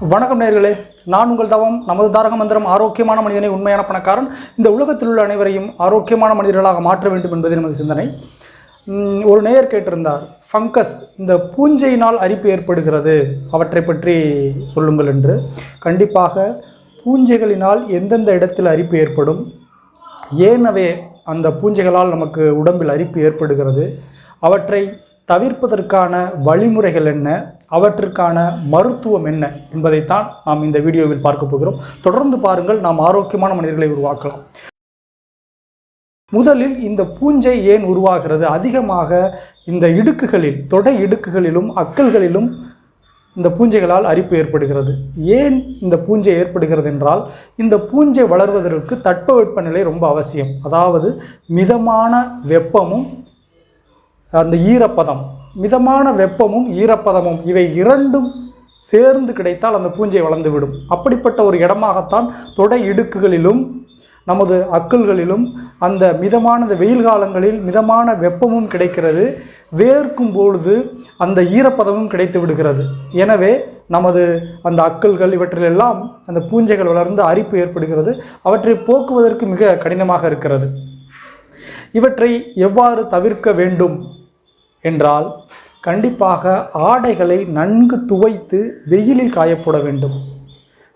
வணக்கம் நேர்களே. நான் உங்கள் தவம் நமது தாரக மந்திரம் ஆரோக்கியமான மனிதனை உண்மையான பணக்காரன். இந்த உலகத்தில் உள்ள அனைவரையும் ஆரோக்கியமான மனிதர்களாக மாற்ற வேண்டும் என்பது நமது சிந்தனை. ஒரு நேயர் கேட்டிருந்தார் ஃபங்கஸ் இந்த பூஞ்சையினால் அரிப்பு ஏற்படுகிறது. அவற்றை பற்றி சொல்லுங்கள் என்று. கண்டிப்பாக பூஞ்சைகளினால் எந்தெந்த இடத்தில் அரிப்பு ஏற்படும்? ஏனவே அந்த பூஞ்சைகளால் நமக்கு உடம்பில் அரிப்பு ஏற்படுகிறது. அவற்றை தவிர்ப்பதற்கான வழிமுறைகள் என்ன? அவற்றிற்கான மருத்துவம் என்ன என்பதைத்தான் நாம் இந்த வீடியோவில் பார்க்க போகிறோம். தொடர்ந்து பாருங்கள் நாம் ஆரோக்கியமான மனிதர்களை உருவாக்கலாம். முதலில் இந்த பூஞ்சை ஏன் உருவாகிறது? அதிகமாக இந்த இடுக்குகளில் தொடை இடுக்குகளிலும் அக்கல்களிலும் இந்த பூஞ்சைகளால் அரிப்பு ஏற்படுகிறது. ஏன் இந்த பூஞ்சை ஏற்படுகிறது என்றால் இந்த பூஞ்சை வளர்வதற்கு தட்பவெப்பநிலை ரொம்ப அவசியம். அதாவது மிதமான வெப்பமும் அந்த ஈரப்பதம் மிதமான வெப்பமும் ஈரப்பதமும் இவை இரண்டும் சேர்ந்து கிடைத்தால் அந்த பூஞ்சை வளர்ந்துவிடும். அப்படிப்பட்ட ஒரு இடமாகத்தான் தொடை இடுக்குகளிலும் நமது அக்கல்களிலும் அந்த மிதமான இந்த வெயில் காலங்களில் மிதமான வெப்பமும் கிடைக்கிறது. வேர்க்கும் பொழுது அந்த ஈரப்பதமும் கிடைத்து விடுகிறது. எனவே நமது அந்த அக்கல்கள் இவற்றிலெல்லாம் அந்த பூஞ்சைகள் வளர்ந்து அரிப்பு ஏற்படுகிறது. அவற்றை போக்குவதற்கு மிக கடினமாக இருக்கிறது. இவற்றை எவ்வாறு தவிர்க்க வேண்டும்? என்றால் கண்டிப்பாக ஆடைகளை நன்கு துவைத்து வெயிலில் காயப்போட வேண்டும்.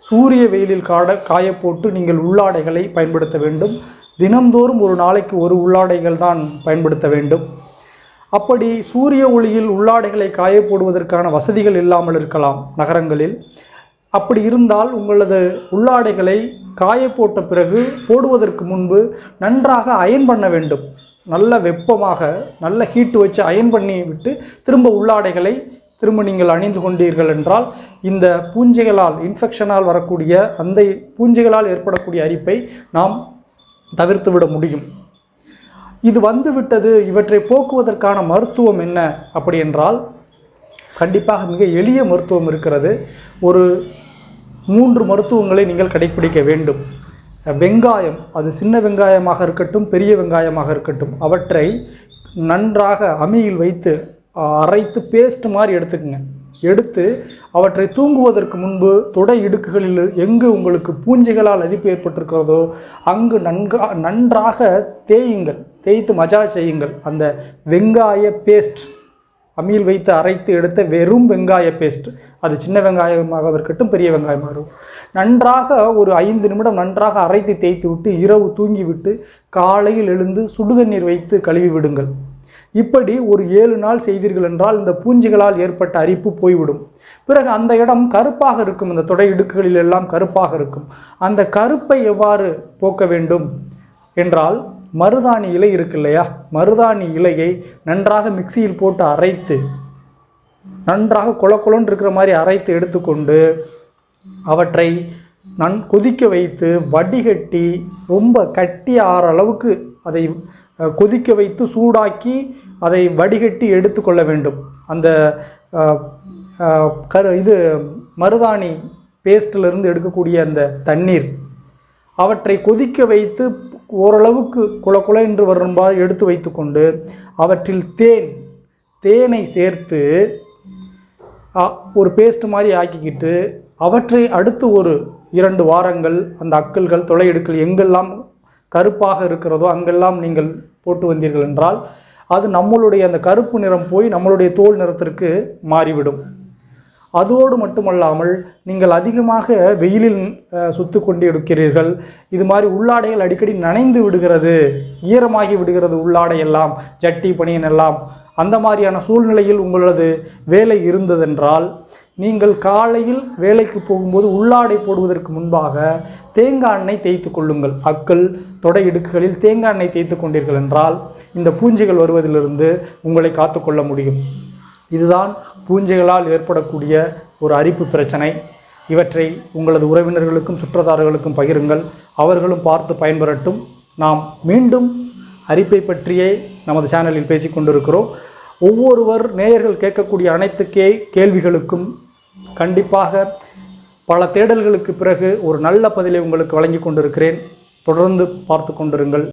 சூரிய வெயிலில் காட காயப்போட்டு நீங்கள் உள்ளாடைகளை பயன்படுத்த வேண்டும். தினம்தோறும் ஒரு நாளைக்கு ஒரு உள்ளாடைகள் தான் பயன்படுத்த வேண்டும். அப்படி சூரிய ஒளியில் உள்ளாடைகளை காயப்போடுவதற்கான வசதிகள் இல்லாமல் இருக்கலாம். நகரங்களில் அப்படி இருந்தால் உங்களது உள்ளாடைகளை காய போட்ட பிறகு போடுவதற்கு முன்பு நன்றாக அயன் பண்ண வேண்டும். நல்ல வெப்பமாக நல்ல ஹீட்டு வச்சு அயன் பண்ணி விட்டு திரும்ப உள்ளாடைகளை திரும்ப நீங்கள் அணிந்து கொண்டீர்கள் என்றால் இந்த பூஞ்சைகளால் இன்ஃபெக்ஷனால் வரக்கூடிய அந்த பூஞ்சைகளால் ஏற்படக்கூடிய அரிப்பை நாம் தவிர்த்து விட முடியும். இது வந்துவிட்டது இவற்றை போக்குவதற்கான மருத்துவம் என்ன? அப்படி என்றால் கண்டிப்பாக மிக எளிய மருத்துவம் இருக்கிறது. ஒரு மூன்று மருத்துவங்களை நீங்கள் கடைப்பிடிக்க வேண்டும். வெங்காயம் அது சின்ன வெங்காயமாக இருக்கட்டும் பெரிய வெங்காயமாக இருக்கட்டும் அவற்றை நன்றாக அம்மியில் வைத்து அரைத்து பேஸ்ட் மாதிரி எடுத்துக்கங்க. எடுத்து அவற்றை தூங்குவதற்கு முன்பு தொடை இடுக்குகளில் எங்கு உங்களுக்கு பூஞ்சைகளால் அரிப்பு ஏற்பட்டிருக்கிறதோ அங்கு நன்கா நன்றாக தேயுங்கள். தேய்த்து மஜா செய்யுங்கள். அந்த வெங்காய பேஸ்ட் அம்மியில் வைத்து அரைத்து எடுத்த வெறும் வெங்காய பேஸ்ட் அது சின்ன வெங்காயமாக இருக்கட்டும் பெரிய வெங்காயமாக இருக்கும் நன்றாக ஒரு ஐந்து நிமிடம் நன்றாக அரைத்து தேய்த்து விட்டு இரவு தூங்கிவிட்டு காலையில் எழுந்து சுடுதண்ணீர் வைத்து கழுவி விடுங்கள். இப்படி ஒரு ஏழு நாள் செய்தீர்கள் என்றால் இந்த பூஞ்சிகளால் ஏற்பட்ட அரிப்பு போய்விடும். பிறகு அந்த இடம் கருப்பாக இருக்கும். இந்த தொடை இடுக்குகளில் எல்லாம் கருப்பாக இருக்கும். அந்த கருப்பை எவ்வாறு போக்க வேண்டும்? என்றால் மருதாணி இலை இருக்கு இல்லையா மருதாணி இலையை நன்றாக மிக்சியில் போட்டு அரைத்து நன்றாக கொல இருக்கிற மாதிரி அரைத்து எடுத்துக்கொண்டு அவற்றை நன் கொதிக்க வைத்து வடிகட்டி ரொம்ப கட்டி ஆற அளவுக்கு அதை கொதிக்க வைத்து சூடாக்கி அதை வடிகட்டி எடுத்துக்கொள்ள வேண்டும். அந்த கரு இது மருதாணி பேஸ்டிலிருந்து எடுக்கக்கூடிய அந்த தண்ணீர். அவற்றை கொதிக்க வைத்து ஓரளவுக்கு குல என்று வரும்பாடு எடுத்து வைத்துக்கொண்டு அவற்றில் தேன் தேனை சேர்த்து ஒரு பேஸ்ட் மாதிரி ஆக்கிக்கிட்டு அவற்றை அடுத்து ஒரு இரண்டு வாரங்கள் அந்த அக்கல்கள் தொலை எடுக்கல் எங்கெல்லாம் கருப்பாக இருக்கிறதோ அங்கெல்லாம் நீங்கள் போட்டு வந்தீர்கள் என்றால் அது நம்மளுடைய அந்த கருப்பு நிறம் போய் நம்மளுடைய தோல் நிறத்திற்கு மாறிவிடும். அதோடு மட்டுமல்லாமல் நீங்கள் அதிகமாக வெயிலில் சுத்து கொண்டு இருக்கிறீர்கள். இது மாதிரி உள்ளாடைகள் அடிக்கடி நனைந்து விடுகிறது. ஈரமாகி விடுகிறது உள்ளாடை எல்லாம் ஜட்டி பனியன் எல்லாம். அந்த மாதிரியான சூழ்நிலையில் உங்களது வேலை இருந்ததென்றால் நீங்கள் காலையில் வேலைக்கு போகும்போது உள்ளாடை போடுவதற்கு முன்பாக தேங்காய் எண்ணெய் தேய்த்து கொள்ளுங்கள். அக்கள் தொடை இடுக்குகளில் தேங்காய் எண்ணெய் தேய்த்து கொண்டீர்கள் என்றால் இந்த பூஞ்சைகள் வருவதிலிருந்து உங்களை காத்துக்கொள்ள முடியும். இதுதான் பூஞ்சைகளால் ஏற்படக்கூடிய ஒரு அரிப்பு பிரச்சனை. இவற்றை உங்களது உறவினர்களுக்கும் சுற்றத்தார்களுக்கும் பகிருங்கள். அவர்களும் பார்த்து பயன்பெறட்டும். நாம் மீண்டும் அரிப்பை பற்றியே நமது சேனலில் பேசிக்கொண்டிருக்கிறோம் ஒவ்வொருவர் நேயர்கள் கேட்கக்கூடிய அனைத்து கே கேள்விகளுக்கும் கண்டிப்பாக பல தேடல்களுக்கு பிறகு ஒரு நல்ல பதிலை உங்களுக்கு வழங்கி கொண்டிருக்கிறேன். தொடர்ந்து பார்த்து கொண்டிருங்கள்.